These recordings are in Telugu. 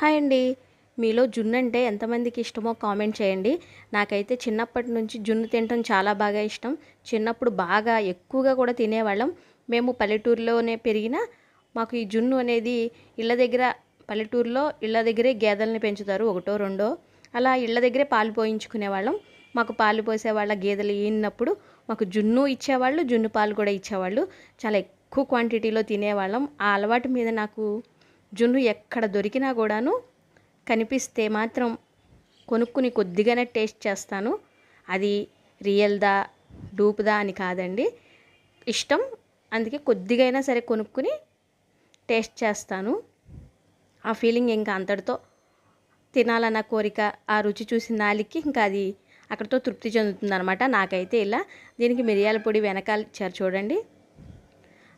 హాయ్ అండి. మీలో జున్ను అంటే ఎంతమందికి ఇష్టమో కామెంట్ చేయండి. నాకైతే చిన్నప్పటి నుంచి జున్ను తినటం చాలా బాగా ఇష్టం. చిన్నప్పుడు బాగా ఎక్కువగా కూడా తినేవాళ్ళం. మేము పల్లెటూరులోనే పెరిగిన మాకు ఈ జున్ను అనేది ఇళ్ళ దగ్గర పల్లెటూరులో ఇళ్ళ దగ్గరే గేదెల్ని పెంచుతారు ఒకటో రెండో. అలా ఇళ్ళ దగ్గరే పాలు పోయించుకునేవాళ్ళం. మాకు పాలు పోసేవాళ్ళ గేదెలు ఈనప్పుడు మాకు జున్ను ఇచ్చేవాళ్ళు జున్ను పాలు కూడా ఇచ్చేవాళ్ళు. చాలా ఎక్కువ క్వాంటిటీలో తినేవాళ్ళం. ఆ అలవాటు మీద నాకు జున్ను ఎక్కడ దొరికినా కూడాను కనిపిస్తే మాత్రం కొనుక్కుని కొద్దిగానే టేస్ట్ చేస్తాను. అది రియల్దా డూప్దా అని కాదండి. ఇష్టం. అందుకే కొద్దిగైనా సరే కొనుక్కుని టేస్ట్ చేస్తాను. ఆ ఫీలింగ్ ఇంకా అంతటితో తినాలన్న కోరిక ఆ రుచి చూసిన నాలికి ఇంకా అది అక్కడితో తృప్తి చెందుతుందనమాట నాకైతే ఇలా. దీనికి మిరియాల పొడి వెనకాల ఇచ్చారు చూడండి.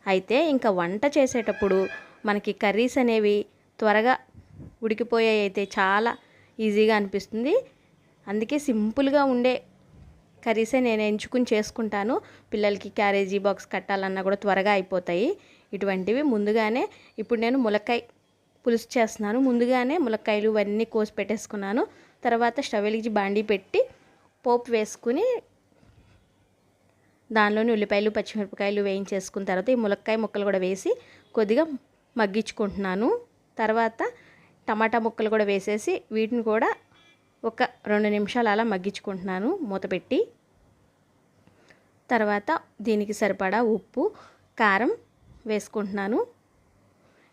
అయితే ఇంకా వంట చేసేటప్పుడు మనకి కర్రీస్ అనేవి త్వరగా ఉడికిపోయాయి అయితే చాలా ఈజీగా అనిపిస్తుంది. అందుకే సింపుల్గా ఉండే కర్రీసే నేను ఎంచుకుని చేసుకుంటాను. పిల్లలకి క్యారేజీ బాక్స్ కట్టాలన్నా కూడా త్వరగా అయిపోతాయి. ఇటువంటివి ముందుగానే ఇప్పుడు నేను ములక్కాయ పులుసు చేస్తున్నాను. ముందుగానే ములక్కాయలు ఇవన్నీ కోసి పెట్టేసుకున్నాను. తర్వాత స్టవ్ వెలిగించి బాండీ పెట్టి పోపు వేసుకుని దానిలోని ఉల్లిపాయలు పచ్చిమిరపకాయలు వేయించేసుకున్న తర్వాత ఈ ములక్కాయ ముక్కలు కూడా వేసి కొద్దిగా మగ్గించుకుంటున్నాను. తర్వాత టమాటా ముక్కలు కూడా వేసేసి వీటిని కూడా ఒక రెండు నిమిషాలు అలా మగ్గించుకుంటున్నాను మూత పెట్టి. తర్వాత దీనికి సరిపడా ఉప్పు కారం వేసుకుంటున్నాను.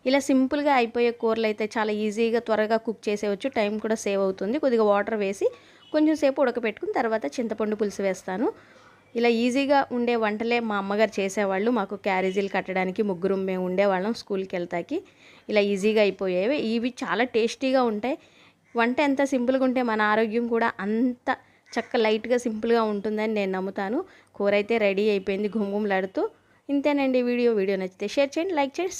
ఇలా సింపుల్గా అయిపోయే కూరలు అయితే చాలా ఈజీగా త్వరగా కుక్ చేసేవచ్చు టైం కూడా సేవ్ అవుతుంది. కొద్దిగా వాటర్ వేసి కొంచెం సేపు ఉడకపెట్టుకుని తర్వాత చింతపండు పులుసు వేస్తాను. ఇలా ఈజీగా ఉండే వంటలే మా అమ్మగారు చేసేవాళ్ళు. మాకు క్యారేజీలు కట్టడానికి ముగ్గురు మేము ఉండేవాళ్ళం స్కూల్కి వెళ్తాకి. ఇలా ఈజీగా అయిపోయేవి. ఇవి చాలా టేస్టీగా ఉంటాయి. వంట ఎంత సింపుల్గా ఉంటే మన ఆరోగ్యం కూడా అంత చక్క లైట్గా సింపుల్గా ఉంటుందని నేను నమ్ముతాను. కూర అయితే రెడీ అయిపోయింది. గుమగుమలాడుతూ ఇంతేనండి వీడియో. వీడియో నచ్చితే షేర్ చేయండి లైక్ చేయండి